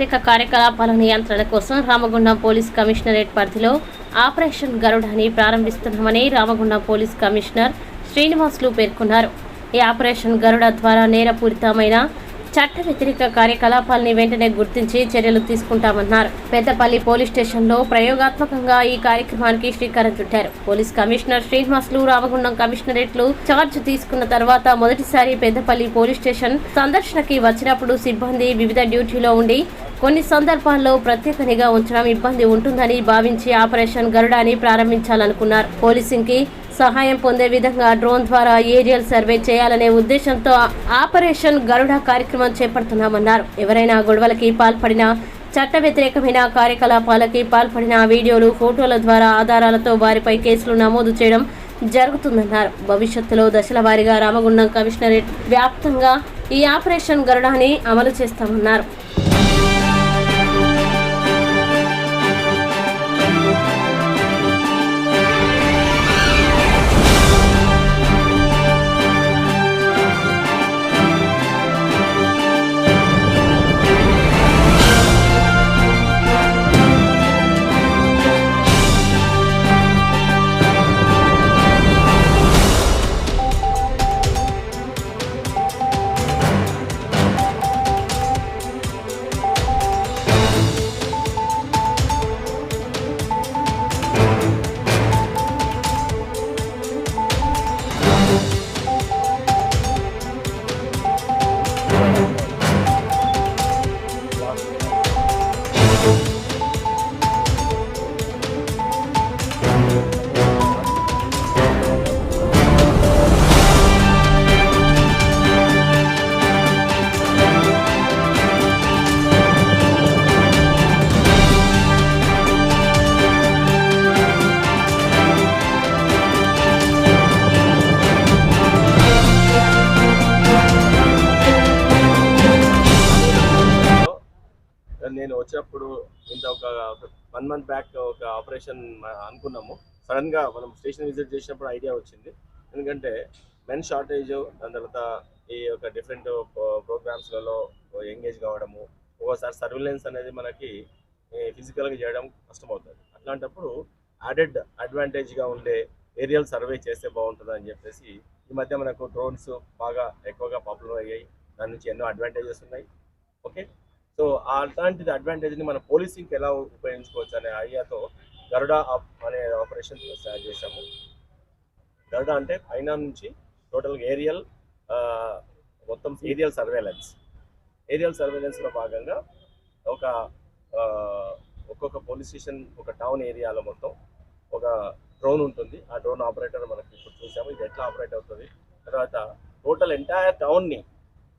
వ్యతిరేక కార్యకలాపాల నియంత్రణ కోసం రామగుండం పోలీస్ కమిషనరేట్ పరిధిలో ఆపరేషన్ గరుడాని ప్రారంభిస్తున్నామని రామగుండం పోలీస్ కమిషనర్ శ్రీనివాసులు పేర్కొన్నారు. ఈ ఆపరేషన్ గరుడ ద్వారా నేరపూరితమైన చట్ట వ్యతిరేక కార్యకలాపాలని వెంటనే గుర్తించి చర్యలు తీసుకుంటామన్నారు. పెద్దపల్లి పోలీస్ స్టేషన్లో ప్రయోగాత్మకంగా ఈ కార్యక్రమానికి శ్రీకారం చుట్టారు. పోలీస్ కమిషనర్ శ్రీనివాసులు రామగుండం కమిషనరేట్లు చార్జ్ తీసుకున్న తర్వాత మొదటిసారి పెద్దపల్లి పోలీస్ స్టేషన్ సందర్శనకి వచ్చినప్పుడు సిబ్బంది వివిధ డ్యూటీలో ఉండి కొన్ని సందర్భాల్లో ప్రత్యేక నిఘా ఉంచడం ఇబ్బంది ఉంటుందని భావించి ఆపరేషన్ గరుడాని ప్రారంభించాలనుకున్నారు. పోలీసింగ్కి సహాయం పొందే విధంగా డ్రోన్ ద్వారా ఏరియల్ సర్వే చేయాలనే ఉద్దేశంతో ఆపరేషన్ గరుడ కార్యక్రమం చేపడుతున్నామన్నారు. ఎవరైనా గొడవలకి పాల్పడిన చట్ట వ్యతిరేకమైన కార్యకలాపాలకి పాల్పడిన వీడియోలు ఫోటోల ద్వారా ఆధారాలతో వారిపై కేసులు నమోదు చేయడం జరుగుతుందన్నారు. భవిష్యత్తులో దశల వారీగా రామగుండం కమిషనరేట్ వ్యాప్తంగా ఈ ఆపరేషన్ గరుడాని అమలు చేస్తామన్నారు. నేను వచ్చినప్పుడు ఇంత ఒక వన్ మంత్ బ్యాక్ ఒక ఆపరేషన్ అనుకున్నాము. సడన్గా మనం స్టేషన్ విజిట్ చేసినప్పుడు ఐడియా వచ్చింది. ఎందుకంటే మెన్ షార్టేజ్ దాని తర్వాత ఈ యొక్క డిఫరెంట్ ప్రోగ్రామ్స్లలో ఎంగేజ్ కావడము ఒక్కోసారి సర్విలెన్స్ అనేది మనకి ఫిజికల్గా చేయడం కష్టమవుతుంది. అట్లాంటప్పుడు యాడెడ్ అడ్వాంటేజ్గా ఉండే ఏరియల్ సర్వే చేస్తే బాగుంటుంది అని చెప్పేసి ఈ మధ్య మనకు డ్రోన్స్ బాగా ఎక్కువగా పాపులర్ అయ్యాయి. దాని నుంచి ఎన్నో అడ్వాంటేజెస్ ఉన్నాయి. ఓకే? సో అలాంటి అడ్వాంటేజ్ని మన పోలీసింగ్కి ఎలా ఉపయోగించుకోవచ్చు అనే ఐడియాతో గరుడ అనే ఆపరేషన్ స్టార్ట్ చేశాము. గరుడ అంటే పైన నుంచి టోటల్గా ఏరియల్ మొత్తం ఏరియల్ సర్వేలెన్స్ ఏరియల్ సర్వేలెన్స్లో భాగంగా ఒక ఒక్కొక్క పోలీస్ స్టేషన్ ఒక టౌన్ ఏరియాలో మొత్తం ఒక డ్రోన్ ఉంటుంది. ఆ డ్రోన్ ఆపరేటర్ మనకి ఇప్పుడు చూసాము. ఇది ఎట్లా ఆపరేట్ అవుతుంది? తర్వాత టోటల్ ఎంటైర్ టౌన్ని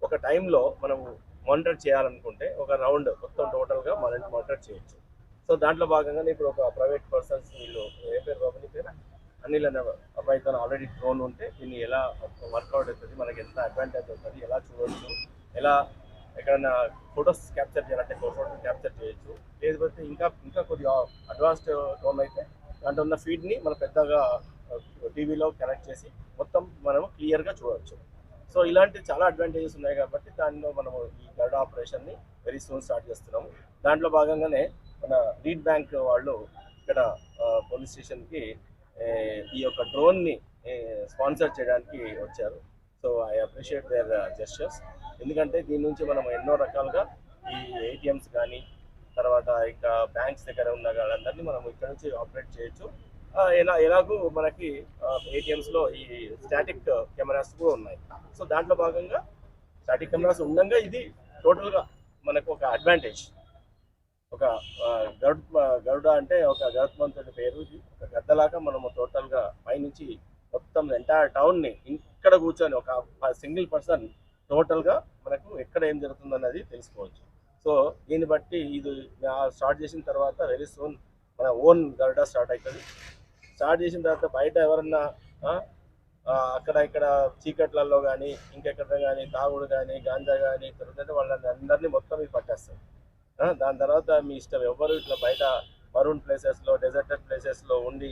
ఒక టైంలో మనము మానిటర్ చేయాలనుకుంటే ఒక రౌండ్ మొత్తం టోటల్గా మనం మానిటర్ చేయొచ్చు. సో దాంట్లో భాగంగానే ఇప్పుడు ఒక ప్రైవేట్ పర్సన్స్ వీళ్ళు ఏ పేరు బాబు నీ పేరు? అనిల్ అనే అబ్బాయితో ఆల్రెడీ డ్రోన్ ఉంటే దీన్ని ఎలా వర్కౌట్ అవుతుంది మనకి ఎంత అడ్వాంటేజ్ అవుతుంది ఎలా చూడవచ్చు ఎలా ఎక్కడైనా ఫొటోస్ క్యాప్చర్ చేయాలంటే ఫోటోస్ క్యాప్చర్ చేయొచ్చు. లేకపోతే ఇంకా ఇంకా కొద్దిగా అడ్వాన్స్డ్ డ్రోన్ అయితే దాంట్లో ఉన్న ఫీడ్ని మనం పెద్దగా టీవీలో కనెక్ట్ చేసి మొత్తం మనము క్లియర్గా చూడవచ్చు సో ఇలాంటి చాలా అడ్వాంటేజెస్ ఉన్నాయి కాబట్టి దానిలో మనము ఈ గరుడ ఆపరేషన్ని వెరీ సూన్ స్టార్ట్ చేస్తున్నాము. దాంట్లో భాగంగానే మన లీడ్ బ్యాంక్ వాళ్ళు ఇక్కడ పోలీస్ స్టేషన్కి ఈ యొక్క డ్రోన్ని స్పాన్సర్ చేయడానికి వచ్చారు. So I appreciate their gestures ఎందుకంటే దీని నుంచి మనం ఎన్నో రకాలుగా ఈ ఏటీఎంస్ కానీ తర్వాత ఇంకా బ్యాంక్స్ దగ్గర ఉన్న వాళ్ళందరినీ మనం ఇక్కడ నుంచి ఆపరేట్ చేయొచ్చు. ఎలా ఎలాగూ మనకి ఏటీఎంస్లో ఈ స్టాటిక్ కెమెరాస్ కూడా ఉన్నాయి. సో దాంట్లో భాగంగా స్టాటిక్ కెమెరాస్ ఉండగా ఇది టోటల్గా మనకు ఒక అడ్వాంటేజ్ ఒక ఆ, గరుడ్ గరుడ అంటే ఒక గరుత్మంతుడి పేరు. ఇది ఒక గద్దలాగా మనము టోటల్గా పైనుంచి మొత్తం ఎంటైర్ టౌన్ని ఇక్కడ కూర్చొని ఒక సింగిల్ పర్సన్ టోటల్గా మనకు ఎక్కడ ఏం జరుగుతుంది అన్నది తెలుసుకోవచ్చు. సో దీన్ని బట్టి ఇది స్టార్ట్ చేసిన తర్వాత వెరీ సూన్ మన ఓన్ గరుడ స్టార్ట్ అవుతుంది. స్టార్ట్ చేసిన తర్వాత బయట ఎవరన్నా అక్కడ ఇక్కడ చీకట్లలో కానీ ఇంకెక్కడ కానీ తాగుడు కానీ గాంజా కానీ దొరికితే వాళ్ళని అందరినీ మొత్తం ఇది పట్టేస్తారు దాని తర్వాత మీ ఇష్టం ఎవరు ఇట్లా బయట మరూన్ ప్లేసెస్లో డెజర్టెడ్ ప్లేసెస్లో ఉండి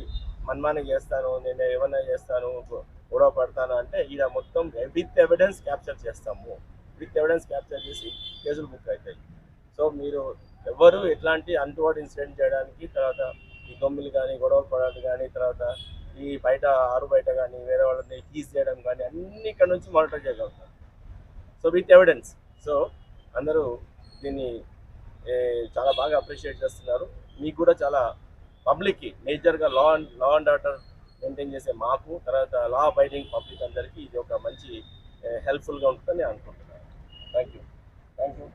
మన్మానం చేస్తాను నేను ఏమన్నా చేస్తాను గొడవ పడతాను అంటే ఇలా మొత్తం విత్ ఎవిడెన్స్ క్యాప్చర్ చేస్తాము. విత్ ఎవిడెన్స్ క్యాప్చర్ చేసి కేసులు బుక్ అవుతాయి. సో మీరు ఎవరు ఎట్లాంటి అంటువర్డ్ ఇన్సిడెంట్ చేయడానికి తర్వాత ఈ దొమ్మిలు కానీ గొడవలు పడాలి కానీ తర్వాత ఈ బయట ఆరు బయట కానీ వేరే వాళ్ళని కీస్ చేయడం కానీ అన్ని ఇక్కడ నుంచి మానిటర్ చేయగలుగుతారు సో విత్ ఎవిడెన్స్ సో అందరూ దీన్ని చాలా బాగా అప్రిషియేట్ చేస్తున్నారు. మీకు కూడా చాలా పబ్లిక్కి మేజర్గా law and law and order maintain చేసే మాకు తర్వాత లా అబైడింగ్ పబ్లిక్ అందరికీ ఇది ఒక మంచి హెల్ప్ఫుల్గా ఉంటుందని అనుకుంటున్నాను. Thank you thank you